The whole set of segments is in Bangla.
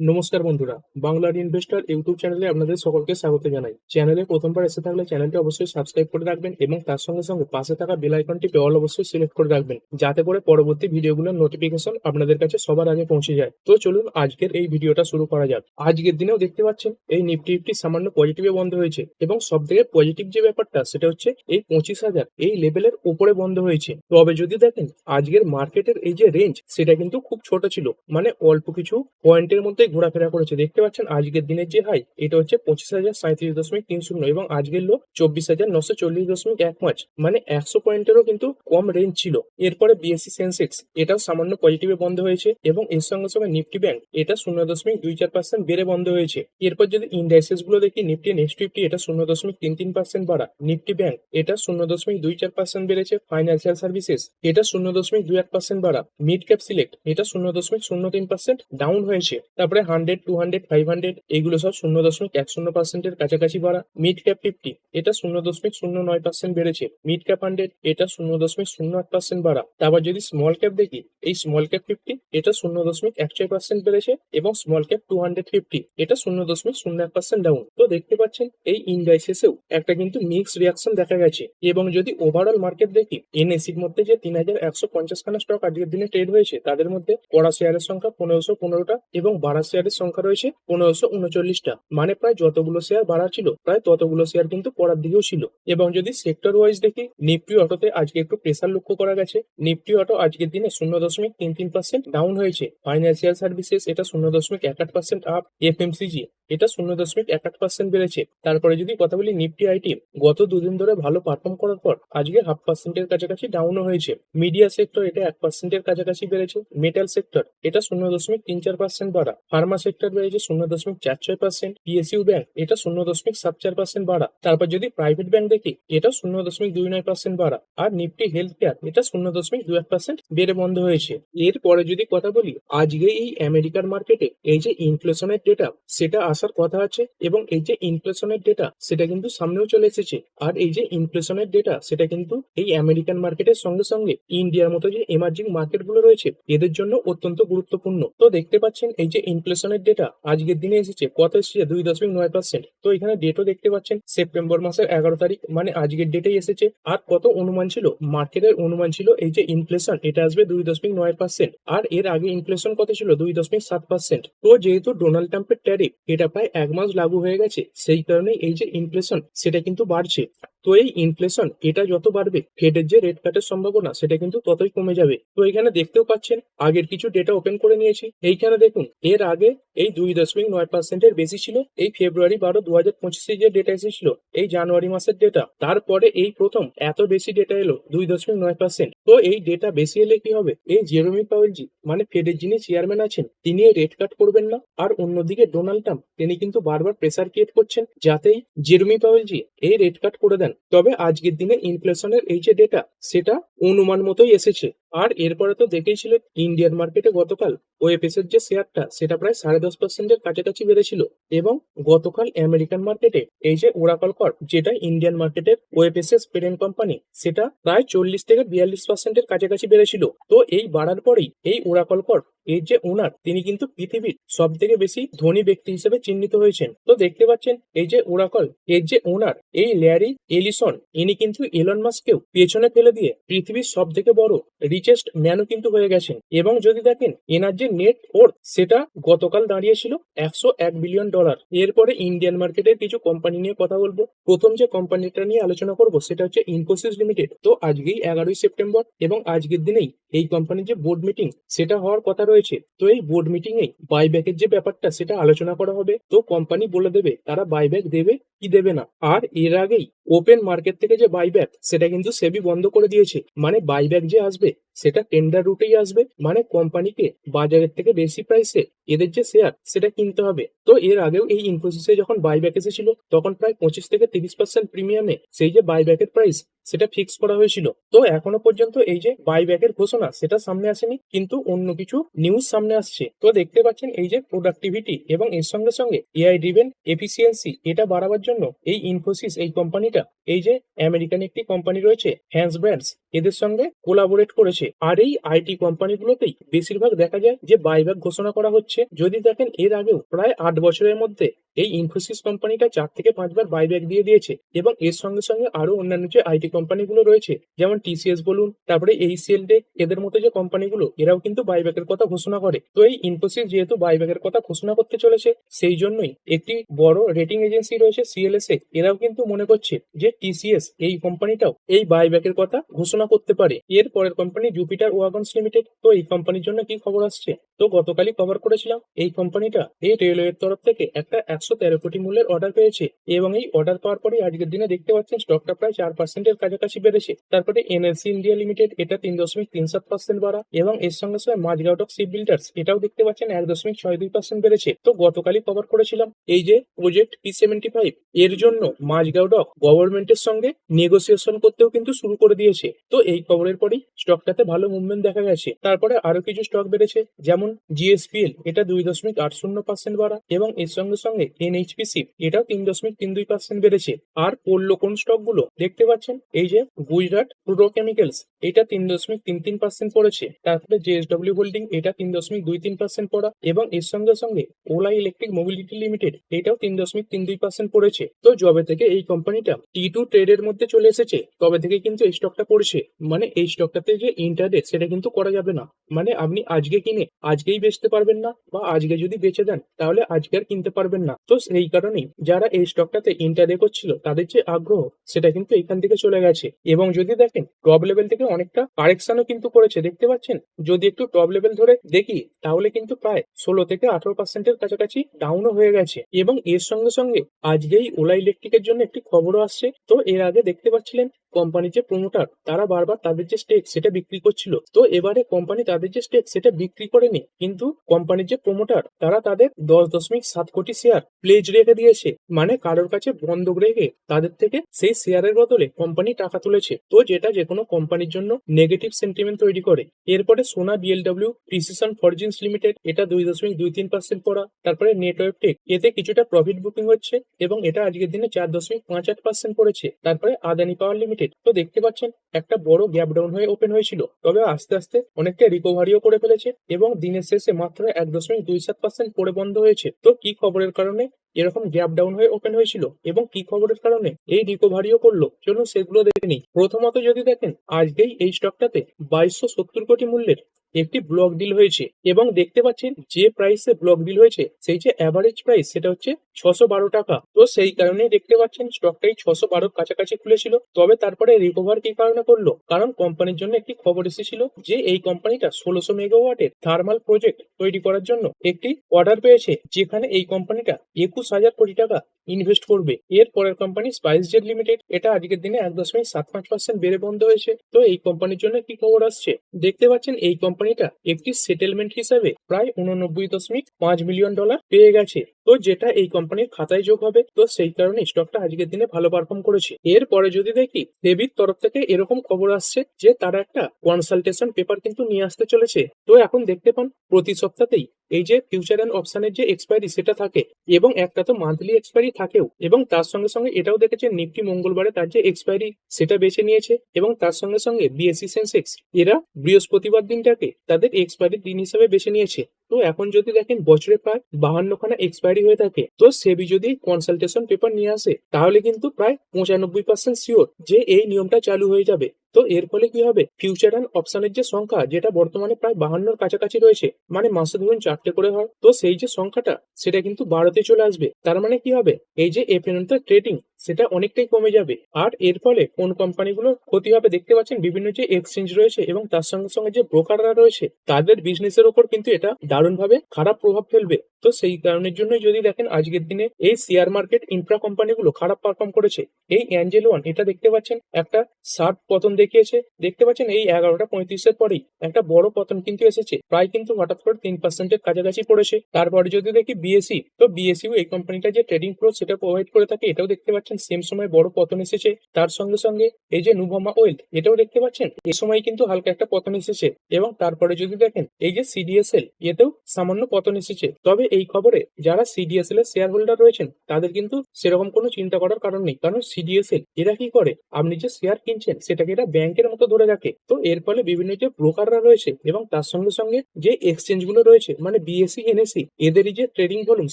নমস্কার বন্ধুরা, বাংলার ইনভেস্টর ইউটিউব চ্যানেলে আপনাদের সকলকে স্বাগত জানাই। চ্যানেলে প্রথমবার এসে থাকলে চ্যানেলটি অবশ্যই সাবস্ক্রাইব করে রাখবেন এবং তার সঙ্গে সঙ্গে পাশে থাকা বেল আইকনটি অল অবশ্যই সিলেক্ট করে রাখবেন, যাতে করে পরবর্তী ভিডিওগুলোর নোটিফিকেশন আপনাদের কাছে সবার আগে পৌঁছে যায়। তো চলুন আজকের এই ভিডিওটা শুরু করা যাক। আজকের দিনেও দেখতে পাচ্ছেন, এই নিফটি ফিফটি সামান্য পজিটিভে বন্ধ হয়েছে এবং সব থেকে পজিটিভ যে ব্যাপারটা, সেটা হচ্ছে এই পঁচিশ হাজার এই লেভেলের উপরে বন্ধ হয়েছে। তবে যদি দেখেন, আজকের মার্কেটের এই যে রেঞ্জ সেটা কিন্তু খুব ছোট ছিল। মানে অল্প কিছু পয়েন্টের মধ্যে ঘোরাফেরা করেছে। দেখতে পাচ্ছেন, আজকের দিনের যে হাই এটা হচ্ছে পঁচিশ হাজার সাঁত্রিশ দশমিক তিন শূন্য এবং আজকের লো চব্বিশ হাজার নশো চল্লিশ দশমিক এক পাঁচ মানে একশো পয়েন্টেরও কিন্তু কম রেঞ্জ ছিল। এরপরে বিএসসি সেন্সেক্স এটাও সামান্য পজিটিভে বন্ধ হয়েছে এবং এর সঙ্গে সঙ্গে নিফটি ব্যাংক এটা শূন্য দশমিক দুই চার পার্সেন্ট বেড়ে বন্ধ হয়েছে। এরপর যদি ইন্ডাইসেসগুলো দেখি নিফটি নেক্সট ফিফটি এটা শূন্য দশমিক তিন তিন পার্সেন্ট বাড়া। নিফটি ব্যাংক এটা শূন্য দশমিক দুই চার পার্সেন্ট বেড়েছে। ফাইন্যান্সিয়াল সার্ভিসেস এটা শূন্য দশমিক দুই এক পার্সেন্ট বাড়া। মিড ক্যাপ সিলেক্ট এটা শূন্য দশমিক শূন্য তিন পার্সেন্ট ডাউন হয়েছে। তারপরে hundred two hundred five hundred এইগুলো সব শূন্য দশমিক এক শূন্য পার্সেন্টের কাছাকাছি বাড়া মিড ক্যাপ ফিফটি এটা শূন্য দশমিক শূন্য নয় পার্সেন্ট বেড়েছে। মিড ক্যাপ হান্ড্রেড এটা শূন্য দশমিক শূন্য আট পার্সেন্ট বাড়া। তারপর যদি স্মল ক্যাপ দেখি, এই স্মল ক্যাপ ফিফটি এটা শূন্য দশমিক এক ছয় পার্সেন্ট বেড়েছে এবং small cap two hundred fifty এটা শূন্য দশমিক শূন্য এক পার্সেন্ট ডাউন তো দেখতে পাচ্ছেন, এই ইন্ডাইসেসেও একটা কিন্তু মিক্স রিয়াকশন দেখা গেছে। এবং যদি ওভারঅল মার্কেট দেখি এনএসির মধ্যে যে তিন হাজার একশো পঞ্চাশ খানা স্টক আজকের দিনে ট্রেড হয়েছে, তাদের মধ্যে পড়া শেয়ারের সংখ্যা পনেরোশো পনেরোটা এবং বাড়া শেয়ারের সংখ্যা রয়েছে পনেরোশো উনচল্লিশটা। মানে প্রায় যতগুলো শেয়ার বাড়া ছিল, প্রায় ততগুলো শেয়ার কিন্তু পড়ার দিকেও ছিল। এবং যদি সেক্টর ওয়াইজ দেখি নিফটি অটোতে আজকে একটু প্রেসার লক্ষ্য করা গেছে। নিফটি অটো আজকের দিনে শূন্য দশমিক তিন তিন পার্সেন্ট ডাউন হয়েছে। ফাইন্যান্সিয়াল সার্ভিসেস এটা শূন্য দশমিক এক আট পার্সেন্ট আপ এফএমসিজি এটা শূন্য দশমিক এক আট পার্সেন্ট বেড়েছে। তারপরে যদি কথা বলি নিফটি আইটি গত দুদিন ধরে ভালো পারফর্ম করার পর আজকে হাফ পার্সেন্টের কাছাকাছি ডাউনও হয়েছে। মিডিয়া সেক্টর এটা এক পার্সেন্টের কাছাকাছি বেড়েছে। মেটাল সেক্টর এটা শূন্য দশমিক তিন চার পার্সেন্ট বাড়া। ফার্মা সেক্টর বেড়েছে শূন্য দশমিক চার ছয় পার্সেন্ট পিএসইউ ব্যাংক এটা শূন্য দশমিক সাত চার পার্সেন্ট বাড়া। তারপর যদি প্রাইভেট ব্যাংক দেখি, এটা শূন্য দশমিক দুই নয় পার্সেন্ট বাড়া। আর নিফটি হেলথ কেয়ার এটা শূন্য দশমিক দুই এক পার্সেন্ট বেড়ে বন্ধ হয়েছে। এরপরে যদি কথা বলি, আজকে এই আমেরিকার মার্কেটে এই যে ইনফ্লেশনের ডেটা সেটা আসার কথা আছে এবং এই যে ইনফ্লেশনের ডেটা সেটা কিন্তু সামনেও চলে এসেছে। আর এই যে ইনফ্লেশনের ডেটা সেটা কিন্তু এই আমেরিকান মার্কেটের সঙ্গে সঙ্গে ইন্ডিয়ার মতো যে এমার্জিং মার্কেটগুলো রয়েছে, এদের জন্য অত্যন্ত গুরুত্বপূর্ণ। তো দেখতে পাচ্ছেন এই যে ইনফ্লেশনের ডেটা আজকের দিনে এসেছে কত এসেছে দুই দশমিক নয় পার্সেন্ট তো এখানে ডেটও দেখতে পাচ্ছেন সেপ্টেম্বর মাসের এগারো তারিখ মানে আজকের ডেটেই এসেছে। আর কত অনুমান ছিল? মার্কেটের অনুমান ছিল এই যে ইনফ্লেশন এটা আসবে দুই দশমিক নয় পার্সেন্ট আর এর আগে ইনফ্লেশন কত ছিল? দুই দশমিক সাত পার্সেন্ট তো যেহেতু ডোনাল্ড ট্রাম্পের ট্যারিফ এটা প্রায় এক মাস লাগু হয়ে গেছে। সেই কারণে এই যে ইনফ্লেশন সেটা কিন্তু বাড়ছে। তো এই ইনফ্লেশন এটা যত বাড়বে ফেডের যে রেট কাটের সম্ভাবনা, সেটা কিন্তু ততই কমে যাবে। তো এখানে দেখতেও পাচ্ছেন, আগের কিছু ডেটা ওপেন করে নিয়েছি। এইখানে দেখুন, এর আগে এই দুই দশমিক নয় পার্সেন্টের বেশি ছিল, এই ফেব্রুয়ারি বারো দু হাজার পঁচিশে যে ডেটা এসেছিল, এই জানুয়ারি মাসের ডেটা তারপরে এই প্রথম এত বেশি ডেটা এলো, দুই দশমিক নয় পার্সেন্ট তো এই ডেটা বেশি এলে কি হবে? এই জেরোমি পাওয়েলজি মানে ফেডের যিনি চেয়ারম্যান আছেন, তিনি এই রেট কাট করবেন না। আর অন্যদিকে ডোনাল্ড ট্রাম্প তিনি কিন্তু বারবার প্রেসার ক্রিয়েট করছেন যাতেই জেরোমি পাওয়েলজি এই রেট কাট করে দেন। তবে আজকের দিনে ইনফ্লেশনের এই যে ডেটা সেটা অনুমান মতোই এসেছে। আর এরপরে তো দেখেইছিল ইন্ডিয়ান মার্কেটে গতকাল ওএফএস এর যে শেয়ারটা সেটা প্রায় সাড়ে দশ পার্সেন্টের কাছাকাছি বেড়েছিল। এবং গতকাল আমেরিকান মার্কেটে এই যে ওরাকল কর যেটা ইন্ডিয়ান মার্কেটের ওএফএস এর পেরেন্ট কোম্পানি সেটা প্রায় চল্লিশ থেকে বিয়াল্লিশ পার্সেন্টের কাছাকাছি বেড়েছিল। তো এই বাড়ার পরেই এই ওরাকল কর এর যে ওনার তিনি কিন্তু পৃথিবীর সব থেকে বেশি ধনী ব্যক্তি হিসেবে চিহ্নিত হয়েছেন। তো দেখতে পাচ্ছেন, এই যে ওরাকল এর যে ওনার এই ল্যারি এলিসন, ইনি কিন্তু এলন মাস্ককেও পেছনে ফেলে দিয়ে পৃথিবীর সব থেকে বড় রিচেস্ট ম্যানও কিন্তু হয়ে গেছেন। এবং যদি দেখেন, এনার যে নেট ওর্থ সেটা গতকাল দাঁড়িয়েছিল একশো এক বিলিয়ন ডলার এরপরে ইন্ডিয়ান মার্কেটের কিছু কোম্পানি নিয়ে কথা বলব। প্রথম যে কোম্পানিটা নিয়ে আলোচনা করব, সেটা হচ্ছে ইনফোসিস লিমিটেড তো আজকেই এগারোই সেপ্টেম্বর এবং আজকের দিনেই এই কোম্পানির যে বোর্ড মিটিং সেটা হওয়ার কথা রয়েছে। তো এই বোর্ড মিটিং এ বাইব্যাকের যে ব্যাপারটা, সেটা আলোচনা করা হবে। তো কোম্পানি বলে দেবে, তারা বাইব্যাক দেবে কি দেবে না। আর এর আগেই ওপেন মার্কেট থেকে যে বাইব্যাক সেটা কিন্তু সেবি বন্ধ করে দিয়েছে। মানে বাইব্যাক যে আসবে সেটা টেন্ডার রুটেই আসবে। মানে কোম্পানিকে বাজারের থেকে বেশি প্রাইসে এদের যে শেয়ার সেটা কিনতে হবে। তো এর আগেও এই ইনফোসিসে যখন বাইব্যাক এসেছিল, তখন প্রায় পঁচিশ থেকে তিরিশ পার্সেন্ট প্রিমিয়ামে সেই যে বাইব্যাকের প্রাইস সেটা ফিক্স করা হয়েছিল। তো এখনও পর্যন্ত এই যে বাইব্যাকের ঘোষণা, সেটা সামনে আসেনি, কিন্তু অন্য কিছু নিউজ সামনে আসছে। তো দেখতে পাচ্ছেন এই যে প্রোডাক্টিভিটি এবং এর সঙ্গে সঙ্গে এআই ড্রিভেন এফিসিয়েন্সি এটা বাড়াবার জন্য এই ইনফোসিস এই কোম্পানিটা এই যে আমেরিকান একটি কোম্পানি রয়েছে হ্যান্স ব্র্যান্ডস এদের সঙ্গে কোলাবোরেট করেছে চলেছে আর এই আইটি কোম্পানিগুলোতেই বেশিরভাগ দেখা যায় যে বাইব্যাক ঘোষণা করা হচ্ছে। যদি দেখেন এর আগেও প্রায় আট বছরের মধ্যে এই ইনফোসিস কোম্পানিটা চার থেকে পাঁচবার বাইব্যাক দিয়ে দিয়েছে এবং এর সঙ্গে সঙ্গে আরও অন্যান্য যে আইটি কোম্পানিগুলো রয়েছে, যেমন টিসিএস বলুন, তারপরে এইচসিএল ডে এদের মতো যে কোম্পানিগুলো, এরাও কিন্তু বাইব্যাকের কথা ঘোষণা করে। তো এই ইনফোসিস যেহেতু বাইব্যাকের কথা ঘোষণা করতে চলেছে, সেই জন্যই একটি বড় রেটিং এজেন্সি রয়েছে সিএলএসএ এরাও কিন্তু মনে করছে যে টিসিএস এই কোম্পানিটাও এই বাইব্যাকের কথা ঘোষণা করতে পারে। এর পরের কোম্পানি জুপিটার ওয়াগনস লিমিটেড তো এই কোম্পানির জন্য কি খবর আসছে? তো গতকালই কভার করেছিলাম, এই কোম্পানিটা এই রেলওয়ের তরফ থেকে একটা একশো তেরো কোটি মূল্যের অর্ডার পেয়েছে এবং এই অর্ডার পাওয়ার পরে আজকের দিনে দেখতে পাচ্ছেন স্টকটা প্রায় চার পার্সেন্টের কাছাকাছি বেড়েছে। তারপরে এনএলসি ইন্ডিয়া লিমিটেড এটা তিন দশমিক তিন সাত পার্সেন্ট বাড়া এবং এর সঙ্গে সঙ্গে মাঝগাউটক শিপ বিল্ডার্স এটাও দেখতে পাচ্ছেন এক দশমিক ছয় দুই পার্সেন্ট বেড়েছে। তো গতকালই কভার করেছিলাম। এই যে প্রজেক্ট পি সেভেন্টি ফাইভ এর জন্য মাঝগাউডক গভর্নমেন্টের সঙ্গে নেগোসিয়েশন করতেও কিন্তু শুরু করে দিয়েছে। তো এই খবরের পরেই স্টকটাতে ভালো মুভমেন্ট দেখা গেছে। তারপরে আরও কিছু স্টক বেড়েছে, যেমন জিএসপিএল এটা দুই দশমিক আট শূন্য পার্সেন্ট বাড়া এবং এর সঙ্গে সঙ্গে এনএইচপিসি এটাও তিন দশমিক তিন দুই পার্সেন্ট বেড়েছে। আর পড়ল কোন স্টকগুলো? দেখতে পাচ্ছেন, এই যে গুজরাট ফ্লুরোকেমিক্যালস এটা তিন দশমিক তিন তিন পার্সেন্ট পড়েছে। তারপরে জেএসডব্লিউ হোল্ডিং এটা তিন দশমিক দুই তিন পার্সেন্ট পড়া। এবং এর সঙ্গে সঙ্গে ওলা ইলেকট্রিক মোবিলিটি লিমিটেড এটাও তিন দশমিক তিন দুই পার্সেন্ট পড়েছে। তো যবে থেকে এই কোম্পানিটা টি টু ট্রেডের মধ্যে চলে এসেছে, তবে থেকে কিন্তু এই স্টকটা পড়ছে। মানে এই স্টকটাতে যে ইন্টারডে সেটা কিন্তু করা যাবে না। মানে আপনি আজকে কিনে, আজকেই বেচতে পারবেন না, বা আজকে যদি বেচে দেন, তাহলে আজকে আর কিনতে পারবেন না। তো সেই কারণেই যারা এই স্টকটাতে ইন্টারডে করছিল তাদের যে আগ্রহ, সেটা কিন্তু এখান থেকে চলে গেছে। এবং যদি দেখেন টপ লেভেল থেকে অনেকটা কারেকশনও কিন্তু করেছে, দেখতে পাচ্ছেন? যদি একটু টপ লেভেল ধরে দেখি, তাহলে কিন্তু প্রায় ষোলো থেকে আঠারো পার্সেন্টের কাছাকাছি ডাউনও হয়ে গেছে। এবং এর সঙ্গে সঙ্গে আজকেই ওলা ইলেকট্রিকের জন্য একটি খবরও আসছে। তো এর আগে দেখতে পাচ্ছিলেন কোম্পানির যে প্রমোটার তারা বারবার তাদের যে স্টেক সেটা বিক্রি করছিল। তো এবারে কোম্পানি তাদের যে স্টেক সেটা বিক্রি করেনি, কিন্তু কোম্পানির যে প্রমোটার তারা তাদের দশ দশমিক সাত কোটি শেয়ার প্লেজ রেখে দিয়েছে। মানে কারোর কাছে বন্ধক রেখে তাদের থেকে সেই শেয়ারের বদলে কোম্পানি টাকা তুলেছে। তো যেটা যে কোনো কোম্পানির জন্য নেগেটিভ সেন্টিমেন্ট তৈরি করে। এরপরে সোনা বিএলডব্লিউ প্রিসিশন ফরজিন্স লিমিটেড এটা দুই দশমিক দুই তিন পার্সেন্ট পড়া তারপরে নেটওয়ার্ক টেক এতে কিছুটা প্রফিট বুকিং হচ্ছে এবং এটা আজকের দিনে চার দশমিক পাঁচ আট পার্সেন্ট পড়েছে তারপরে আদানি পাওয়ার লিমিটেড তো দেখতে পাচ্ছেন, একটা বড় গ্যাপ ডাউন হয়ে ওপেন হয়েছিল। তবে আস্তে আস্তে অনেকটা রিকভারিও করে ফেলেছে এবং দিনের শেষে মাত্র এক দশমিক দুই সাত পার্সেন্ট পরে বন্ধ হয়েছে। তো কি খবরের কারণে এরকম গ্যাপ ডাউন হয়ে ওপেন হয়েছিল এবং কি খবরের কারণে এই রিকভারিও করল? চলুন সেগুলো দেখে নিই। প্রথমত যদি দেখেন, আজকেই এই স্টকটাতে বাইশশো সত্তর কোটি মূল্যের একটি ব্লক ডিল হয়েছে এবং দেখতে পাচ্ছেন যে প্রাইসে ব্লক ডিল হয়েছে, সেই যে অ্যাভারেজ প্রাইস সেটা হচ্ছে ছশো বারো টাকা। তো সেই কারণেই দেখতে পাচ্ছেন স্টকটাই ছশো বারোর কাছাকাছি খুলেছিল। তবে তারপরে রিকভার কি কারণে করল? কারণ কোম্পানির জন্য একটি খবর এসেছিল যে এই কোম্পানিটা ষোলোশো মেগাওয়াটের থার্মাল প্রজেক্ট তৈরি করার জন্য একটি অর্ডার পেয়েছে, যেখানে এই কোম্পানিটা একুশ হাজার কোটি টাকা ইনভেস্ট করবে। এর পরের কোম্পানি স্পাইস জেট লিমিটেড এটা আজকের দিনে এক দশমিক সাত পাঁচ পার্সেন্ট বেড়ে বন্ধ হয়েছে। তো এই কোম্পানির জন্য কি খবর আসছে? দেখতে পাচ্ছেন এই কোম্পানিটা একটি সেটেলমেন্ট হিসাবে প্রায় উননব্বই দশমিক পাঁচ মিলিয়ন ডলার পেয়ে গেছে। তো যেটা এই কোম্পানির খাতায় যোগ হবে, তো সেই কারণে স্টকটা আজকের দিনে ভালো পারফর্ম করেছে। এরপরে যদি দেখি সেবির তরফ থেকে এরকম খবর আসছে যে তারা একটা কনসালটেশন পেপার কিন্তু নিয়ে আসতে চলেছে। তো এখন দেখতে পান, প্রতি সপ্তাহতেই এই যে ফিউচার অ্যান্ড অপশনের যে এক্সপায়ারি সেটা থাকে এবং একটা তো মান্থলি এক্সপায়ারি থাকেও এবং তার সঙ্গে সঙ্গে এটাও দেখেছে নিফটি মঙ্গলবারে তার যে এক্সপায়ারি সেটা বেছে নিয়েছে এবং তার সঙ্গে সঙ্গে বিএসসি সেন্সেক্স এরা বৃহস্পতিবার দিনটাকে তাদের এক্সপায়ারি দিন হিসাবে বেছে নিয়েছে। তো এখন যদি দেখেন বছরে প্রায় বাহান্ন খানা এক্সপায়ারি হয়ে থাকে, তো সেবি যদি কনসালটেশন পেপার নিয়ে আসে, তাহলে কিন্তু প্রায় পঁচানব্বই পার্সেন্ট শিওর যে এই নিয়মটা চালু হয়ে যাবে। তো এর ফলে কি হবে? ফিউচার অ্যান্ড অপশনের যে সংখ্যা, যেটা বর্তমানে প্রায় বাহান্নর কাছাকাছি রয়েছে মানে মাসে ধরুন চারটে করে হয়, তো সেই যে সংখ্যাটা, সেটা কিন্তু বারোতে চলে আসবে। তার মানে কি হবে? এই যে এফএনএনতে ট্রেডিং সেটা অনেকটাই কমে যাবে। আর এর ফলে কোন কোম্পানিগুলোর ক্ষতি হবে দেখতে পাচ্ছেন? বিভিন্ন যে এক্সচেঞ্জ রয়েছে এবং তার সঙ্গে সঙ্গে যে ব্রোকাররা রয়েছে, তাদের বিজনেসের ওপর কিন্তু এটা দারুণভাবে খারাপ প্রভাব ফেলবে। তো সেই কারণের জন্যই যদি দেখেন আজকের দিনে এই শেয়ার মার্কেট ইনফ্রা কোম্পানিগুলো খারাপ পারফর্ম করেছে। এই অ্যাঞ্জেল ওয়ান এটা দেখতে পাচ্ছেন, একটা শার্প পতন দেখিয়েছে। দেখতে পাচ্ছেন এই এগারোটা পঁয়ত্রিশের পরেই একটা বড় পতন কিন্তু এসেছে। প্রায় কিন্তু হঠাৎ করে তিন পার্সেন্টের কাছাকাছি পড়েছে। তারপরে যদি দেখি বিএসসি তো বিএসসিও এই কোম্পানিটা যে ট্রেডিং ফ্লো সেটা প্রোভাইড করে থাকে, এটাও দেখতে পাচ্ছেন সেম সময় বড় পতন এসেছে। তার সঙ্গে সঙ্গে এই যে নুভামা ওয়েলথ এটাও দেখতে পাচ্ছেন এই সময় কিন্তু হালকা একটা পতন এসেছে। এবং তারপরে যদি দেখেন, এই যে সিডিএসএল এতেও সামান্য পতন এসেছে। তবে এই খবরে যারা সিডিএসএল এর শেয়ার হোল্ডার রয়েছেন, তাদের কিন্তু সেরকম কোনো চিন্তা করার কারণ নেই। কারণ সিডিএসএল এরা কি করে? আপনি যে শেয়ার কিনছেন, সেটাকে এরা ব্যাংকের মতো ধরে রাখে। তো এর ফলে বিভিন্ন যে ব্রোকাররা রয়েছে এবং তার সঙ্গে সঙ্গে যে এক্সচেঞ্জগুলো রয়েছে মানে বিএসসি এনএসসি এদেরই যে ট্রেডিং ভলিউম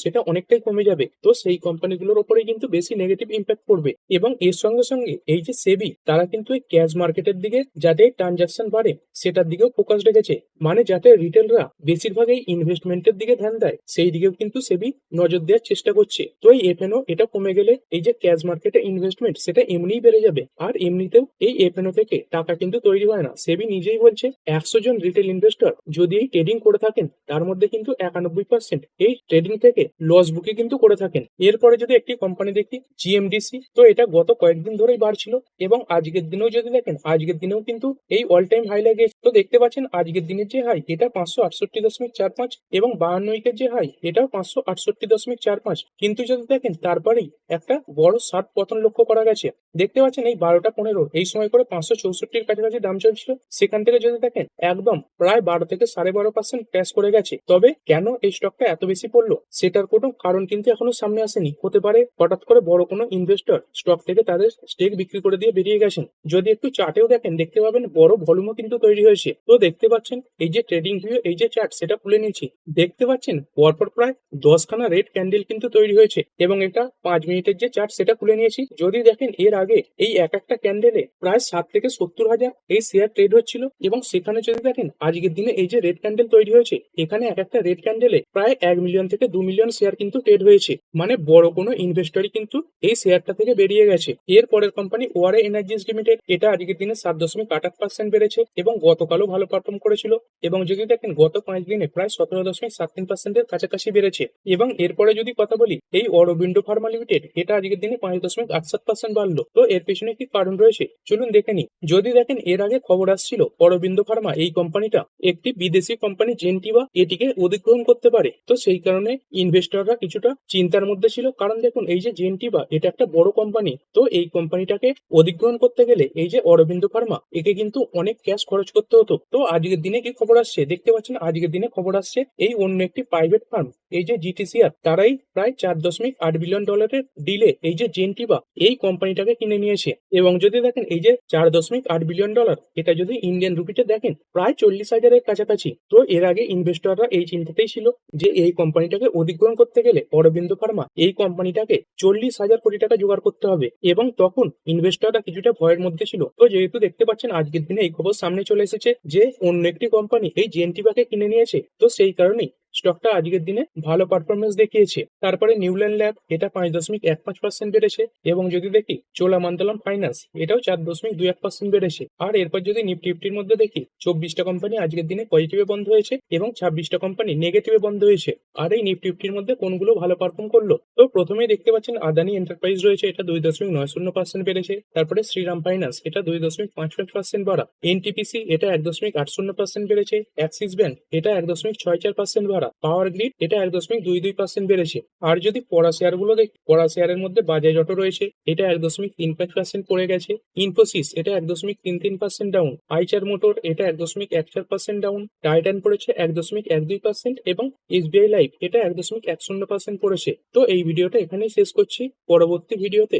সেটা অনেকটাই কমে যাবে। তো সেই কোম্পানিগুলোর উপরে কিন্তু বেশি নেগেটিভ ইম্প্যাক্ট পড়বে। এবং এর সঙ্গে সঙ্গে এই যে সেবি তারা কিন্তু এই ক্যাশ মার্কেটের দিকে যাতে ট্রানজাকশন বাড়ে, সেটার দিকেও ফোকাস রেখেছে। মানে যাতে রিটেলরা বেশিরভাগ এই ইনভেস্টমেন্টের দিকে ধ্যান দেয়। সেই দিকেও কিন্তু সেবি নজর দেওয়ার চেষ্টা করছে। তো এই এফএনও এটা কমে গেলে এই যে ক্যাশ মার্কেটে ইনভেস্টমেন্ট সেটা এমনিই বেড়ে যাবে। আর এমনিতেও এই এফএনও থেকে টাকা কিন্তু তৈরি হয় না। সেবি নিজেই বলছে একশো জন রিটেল ইনভেস্টর যদি এই ট্রেডিং করে থাকেন, তার মধ্যে কিন্তু একানব্বই পার্সেন্ট এই ট্রেডিং থেকে লস বুকে কিন্তু করে থাকেন। এরপরে যদি একটি কোম্পানি দেখি জিএমডিসি তো এটা গত কয়েকদিন ধরেই বাড়ছিল এবং আজকের দিনেও যদি দেখেন, আজকের দিনেও কিন্তু এই অল টাইম হাই লাগে তো দেখতে পাচ্ছেন, আজকের দিনের যে হাই এটা পাঁচশো আটষট্টি দশমিক চার পাঁচ এবং বাহান্ন উইকের যে হাই এটাও পাঁচশো আটষট্টি দশমিক চার পাঁচ। কিন্তু যদি দেখেন, তারপরেই একটা বড় ষাট পতন লক্ষ্য করা গেছে। দেখতে পাচ্ছেন, এই বারোটা পনেরো, এই সময় করে পাঁচশো চৌষট্টির কাছাকাছি দাম চলছিল। সেখান থেকে যদি দেখেন, একদম প্রায় বারো থেকে সাড়ে বারো পার্সেন্ট ক্র্যাশ করে গেছে। তবে কেন এই স্টকটা এত বেশি পড়ল? সেটার কোনো কারণ কিন্তু এখনও সামনে আসেনি। হতে পারে হঠাৎ করে বড় কোনো ইনভেস্টর স্টক থেকে তাদের স্টেক বিক্রি করে দিয়ে বেরিয়ে গেছেন। যদি একটু চার্টেও দেখেন, দেখতে পাবেন বড় ভলিউমও কিন্তু তৈরি হয়েছে। তো দেখতে পাচ্ছেন, এই যে ট্রেডিং ভিউ এই যে চার্ট সেটা খুলে নিয়েছি। দেখতে পাচ্ছেন, পরপর প্রায় দশখানা রেড ক্যান্ডেল কিন্তু তৈরি হয়েছে এবং এটা পাঁচ মিনিটের যে চার্ট সেটা খুলে নিয়েছি। যদি দেখেন এর আগে এই এক একটা ক্যান্ডেলে প্রায় ষাট থেকে সত্তর হাজার এই শেয়ার ট্রেড হচ্ছিল এবং সেখানে যদি দেখেন আজকের দিনে এই যে রেড ক্যান্ডেল তৈরি হয়েছে, এখানে এক একটা রেড ক্যান্ডেলে প্রায় এক মিলিয়ন থেকে দু মিলিয়ন শেয়ার কিন্তু ট্রেড হয়েছে। মানে বড় কোনো ইনভেস্টরই কিন্তু এই শেয়ারটা থেকে বেরিয়ে গেছে। এর পরের কোম্পানি ওয়ারে এনার্জিস লিমিটেড এটা আজকের দিনে সাত দশমিক আট আট পার্সেন্ট বেড়েছে এবং গতকালও ভালো পারফর্ম করেছিল। এবং যদি দেখেন গত পাঁচ দিনে প্রায় সতেরো দশমিক সাত তিন পার্সেন্টের কাছাকাছি বেড়েছে। এবং এরপরে যদি কথা বলি, এই অরবিন্দো ফার্মা লিমিটেড, এটা আজকের দিনে পাঁচ দশমিক আট সাত পার্সেন্ট বাড়লো। তো এর পেছনে কি কারণ রয়েছে? চলুন দেখে নিই। যদি দেখেন, এর আগে খবর আসছিল, অরবিন্দ ফার্মা এই কোম্পানিটা, একটি বিদেশি কোম্পানি জেন্টিবা এটিকে অধিগ্রহণ করতে পারে। তো সেই কারণে ইনভেস্টররা কিছুটা চিন্তার মধ্যে ছিল। কারণ দেখুন, এই যে জেন্টিবা এটা একটা বড় কোম্পানি। তো এই কোম্পানিটাকে অধিগ্রহণ করতে গেলে, এই যে অরবিন্দ ফার্মা, একে কিন্তু অনেক ক্যাশ খরচ করতে হতো। তো আজকের দিনে কি খবর আসছে? দেখতে পাচ্ছেন, আজকের দিনে খবর আসছে, এই অন্য একটি প্রাইভেট ফার্ম এই যে জিটিসিআর তারাই প্রায় চার দশমিক আট বিলিয়ন ডলারের ডিলে এই যে জেন্টিবা এই কোম্পানিটাকে কিনে নিয়েছে। এবং যদি দেখেন, এই যে চার দশমিক আট বিলিয়ন ডলার এটা যদি ইন্ডিয়ান রুপিতে দেখেন, প্রায় চল্লিশ হাজারের কাছাকাছি। তো এর আগে ইনভেস্টররা এই চিন্তাতেই ছিল যে এই কোম্পানিটাকে অধিগ্রহণ করতে গেলে অরবিন্দ ফার্মা এই কোম্পানিটাকে চল্লিশ হাজার কোটি টাকা জোগাড় করতে হবে। এবং তখন ইনভেস্টররা কিছুটা ভয়ের মধ্যে ছিল। তো যেহেতু দেখতে পাচ্ছেন, আজকের দিনে এই খবর সামনে চলে এসেছে যে অন্য একটি কোম্পানি এই জেন্টিবাকে কিনে নিয়েছে। তো সেই কারণেই স্টকটা আজকের দিনে ভালো পারফরমেন্স দেখিয়েছে। তারপরে নিউল্যান্ড ল্যাব এটা পাঁচ দশমিক এক পাঁচ পার্সেন্ট বেড়েছে এবং যদি দেখি চোলামণ্ডলম ফাইন্যান্স এটাও চার দশমিক দুই এক পার্সেন্ট বেড়েছে। আর এরপর যদি নিফটি ফিফটির মধ্যে দেখি চব্বিশটা কোম্পানি আজকের দিনে পজিটিভে বন্ধ হয়েছে এবং ছাব্বিশটা কোম্পানি নেগেটিভে বন্ধ হয়েছে। আর এই নিফটি ফিফটির মধ্যে কোনগুলো ভালো পারফর্ম করল? তো প্রথমেই দেখতে পাচ্ছেন আদানি এন্টারপ্রাইজ রয়েছে, এটা দুই দশমিক নয় শূন্য পার্সেন্ট বেড়েছে। তারপরে শ্রীরাম ফাইন্যান্স এটা দুই দশমিক পাঁচ পাঁচ পার্সেন্ট বাড়া। এনটিপিসি এটা এক দশমিক আট শূন্য পার্সেন্ট বেড়েছে। অ্যাক্সিস ব্যাংক এটা এক দশমিক ছয় চার পার্সেন্ট বাড়া। পাওয়ার গ্রিড এটা এক দশমিক দুই দুই পার্সেন্ট বেড়েছে। আর যদি পড়া শেয়ারগুলো দেখি, পড়া শেয়ারের মধ্যে বাজাজ অটো রয়েছে, এটা এক দশমিক তিন পাঁচ পার্সেন্ট পড়ে গেছে। ইনফোসিস এটা এক দশমিক তিন তিন পার্সেন্ট ডাউন আইচার মোটর এটা এক দশমিক এক চার পার্সেন্ট ডাউন টাইটান পড়েছে এক দশমিক এক দুই পার্সেন্ট এবং এসবিআই লাইফ এটা এক দশমিক এক শূন্য পার্সেন্ট পড়েছে। তো এই ভিডিওটা এখানেই শেষ করছি। পরবর্তী ভিডিওতে